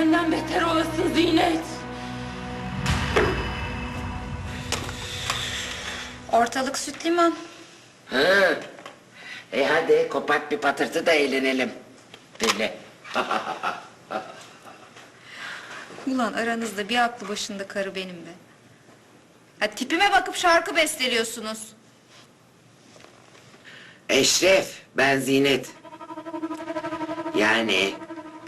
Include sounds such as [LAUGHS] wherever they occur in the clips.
diğerlerinden beter olasın Zinet. Ortalık süt liman. Hı. E hadi kopat bir patırtı da eğlenelim. Böyle. [LAUGHS] Ulan aranızda bir aklı başında karı benim be. Ha, tipime bakıp şarkı besteliyorsunuz. Eşref, ben Zinet. Yani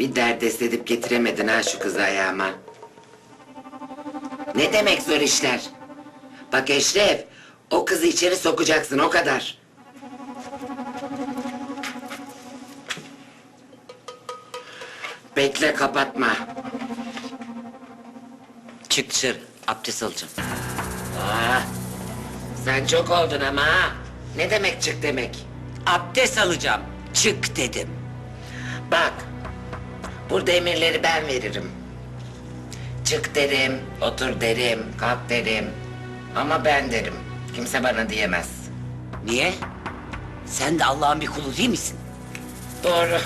bir derdest edip getiremedin ha şu kızı ayağıma. Ne demek zor işler? Bak Eşref, o kızı içeri sokacaksın o kadar. Bekle kapatma. Çık dışarı. Abdest alacağım. Aa, sen çok oldun ama ha. Ne demek çık demek? Abdest alacağım. Çık dedim. Bak, burada emirleri ben veririm. Çık derim, otur derim, kalk derim. Ama ben derim. Kimse bana diyemez. Niye? Sen de Allah'ın bir kulu değil misin? Doğru.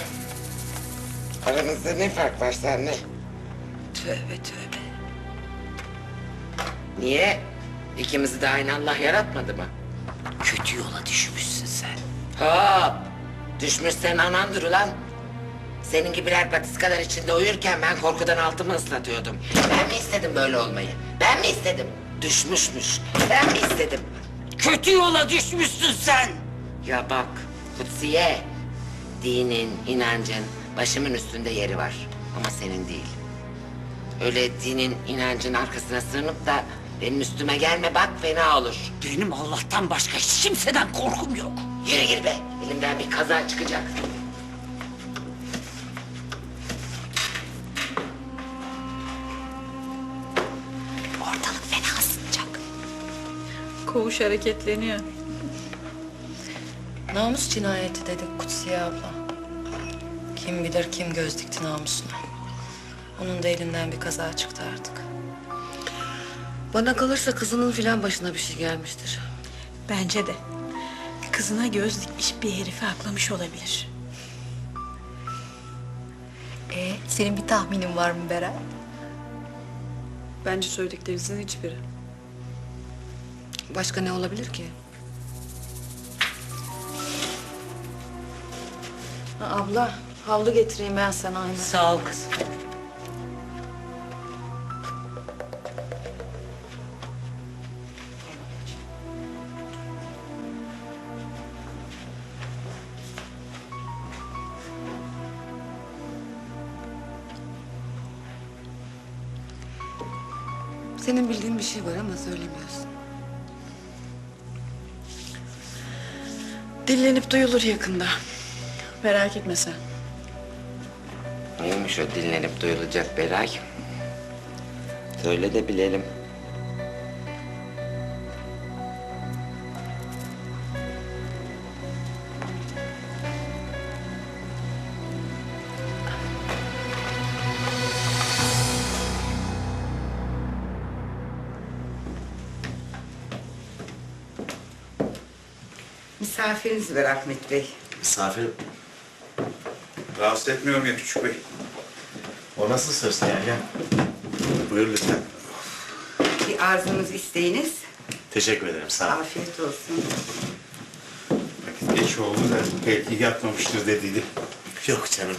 Aramızda ne fark var seninle? Tövbe tövbe. Niye? İkimizi de aynı Allah yaratmadı mı? Kötü yola düşmüşsün sen. Hop! Düşmüşsen anandır ulan. Senin gibiler patiskalar içinde uyurken ben korkudan altımı ıslatıyordum. Ben mi istedim böyle olmayı? Ben mi istedim? Düşmüşmüş. Ben mi istedim? Kötü yola düşmüşsün sen. Ya bak Kutsiye. Dinin, inancın başımın üstünde yeri var. Ama senin değil. Öyle dinin, inancın arkasına sığınıp da benim üstüme gelme bak fena olur. Benim Allah'tan başka hiç kimseden korkum yok. Yürü gir be. Elimden bir kaza çıkacak. Koğuş hareketleniyor. Namus cinayeti dedik Kutsiye abla. Kim bilir kim göz dikti namusuna. Onun da elinden bir kaza çıktı artık. Bana kalırsa kızının filan başına bir şey gelmiştir. Bence de. Kızına göz dikmiş bir herifi aklamış olabilir. E senin bir tahminin var mı Berat? Bence söylediklerinizin hiçbiri. Başka ne olabilir ki? Ha, abla havlu getireyim ben sana aynı. Sağ ol kızım. Senin bildiğin bir şey var ama söylemiyorsun. Dillenip duyulur yakında. Merak etme sen. Neymiş o dinlenip duyulacak Beray? Söyle de bilelim. Misafiriniz var Ahmet Bey. Misafir Rahatsız etmiyorum ya küçük bey. o nasıl söz ya? Gel. Buyur lütfen. Bir arzunuz, isteğiniz. Teşekkür ederim sağ ol. Afiyet olsun. Vakit geç oldu da belki yatmamıştır dediydi. Yok canım.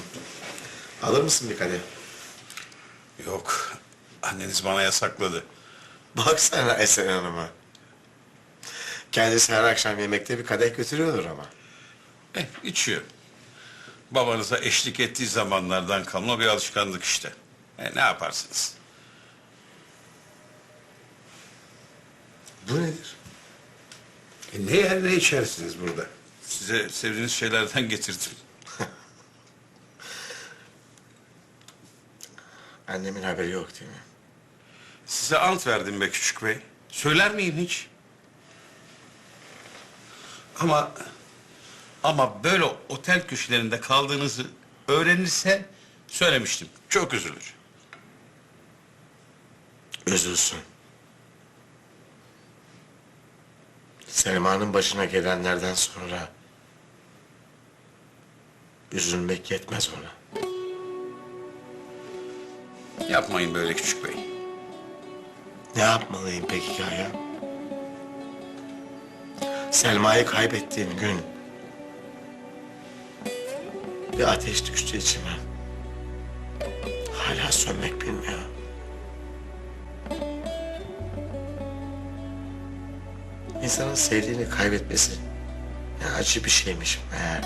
Alır mısın bir kadeh? Yok. Anneniz bana yasakladı. Baksana Esen Hanım'a. Kendisi her akşam yemekte bir kadeh götürüyordur ama. Eh içiyor. Babanıza eşlik ettiği zamanlardan kalma bir alışkanlık işte. E, ne yaparsınız? Bu nedir? E, ne yer ne içersiniz burada? Size sevdiğiniz şeylerden getirdim. [LAUGHS] Annemin haberi yok değil mi? Size ant verdim be küçük bey. Söyler miyim hiç? Ama ama böyle otel köşelerinde kaldığınızı öğrenirse söylemiştim. Çok üzülür. Üzülsün. Selma'nın başına gelenlerden sonra üzülmek yetmez ona. Yapmayın böyle küçük bey. Ne yapmalıyım peki Kaya? Selma'yı kaybettiğim gün bir ateş düştü içime. Hala sönmek bilmiyor. İnsanın sevdiğini kaybetmesi ne acı bir şeymiş meğer.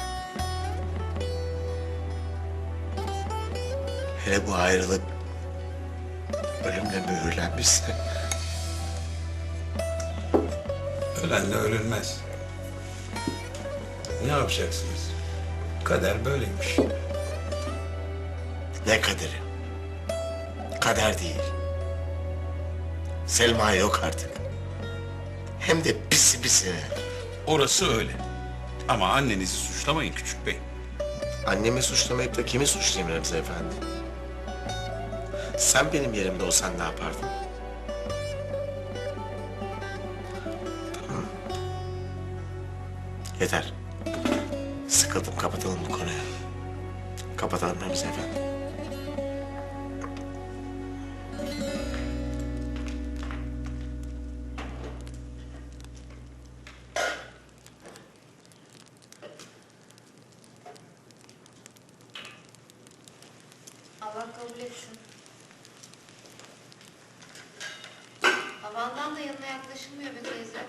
Hele bu ayrılık ölümle mühürlenmişse Ölenle ölünmez. Ne yapacaksınız? Kader böyleymiş. ne kaderi? Kader değil. Selma yok artık. Hem de pisi pisine. Orası öyle. Ama annenizi suçlamayın küçük bey. Annemi suçlamayıp da kimi suçlayayım Remzi Efendi? Sen benim yerimde olsan ne yapardın? Yeter. Sıkıldım kapatalım bu konuyu. Kapatalım Remzi Efendi. Allah kabul etsin. Havandan da yanına yaklaşılmıyor be teyze.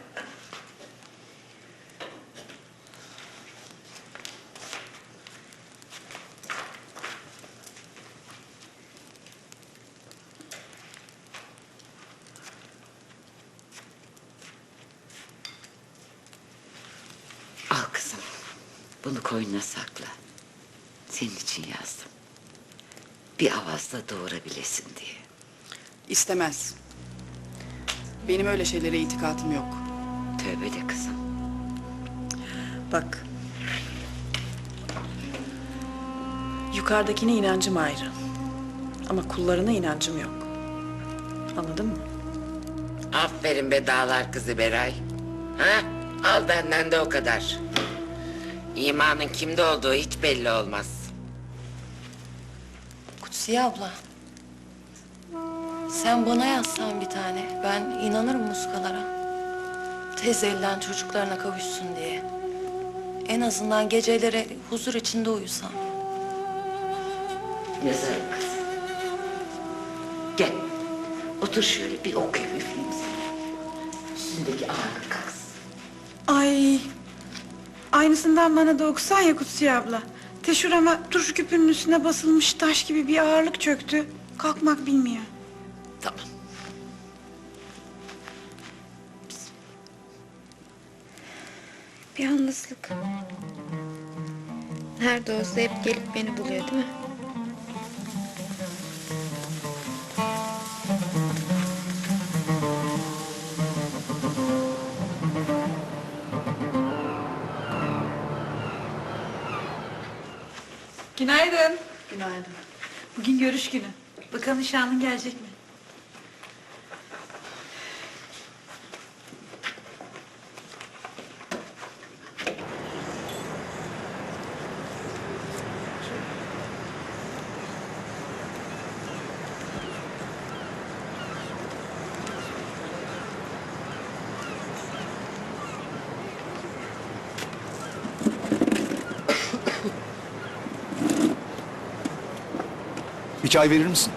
Al kızım. Bunu koynuna sakla. Senin için yazdım. Bir avazla doğurabilesin diye. İstemez. Benim öyle şeylere itikatım yok. Tövbe de kızım. Bak. Yukarıdakine inancım ayrı. Ama kullarına inancım yok. Anladın mı? Aferin be dağlar kızı Beray. Ha? Al benden de o kadar. İmanın kimde olduğu hiç belli olmaz. Kutsiye abla. Sen bana yazsan bir tane. Ben inanırım muskalara. Tez elden çocuklarına kavuşsun diye. En azından geceleri huzur içinde uyusam. Yazarım kızım. Gel. Otur şöyle bir okuyayım üfleyeyim sana. Üstündeki ağırlık kalksın. Ay. Aynısından bana da okusan ya Kutsiye abla. Teşurama turşu küpünün üstüne basılmış taş gibi bir ağırlık çöktü. Kalkmak bilmiyor. Tamam. Bir yalnızlık. Nerede olsa hep gelip beni buluyor değil mi? Günaydın. Günaydın. Bugün görüş günü. Bakalım nişanlın gelecek mi? Bir çay verir misin?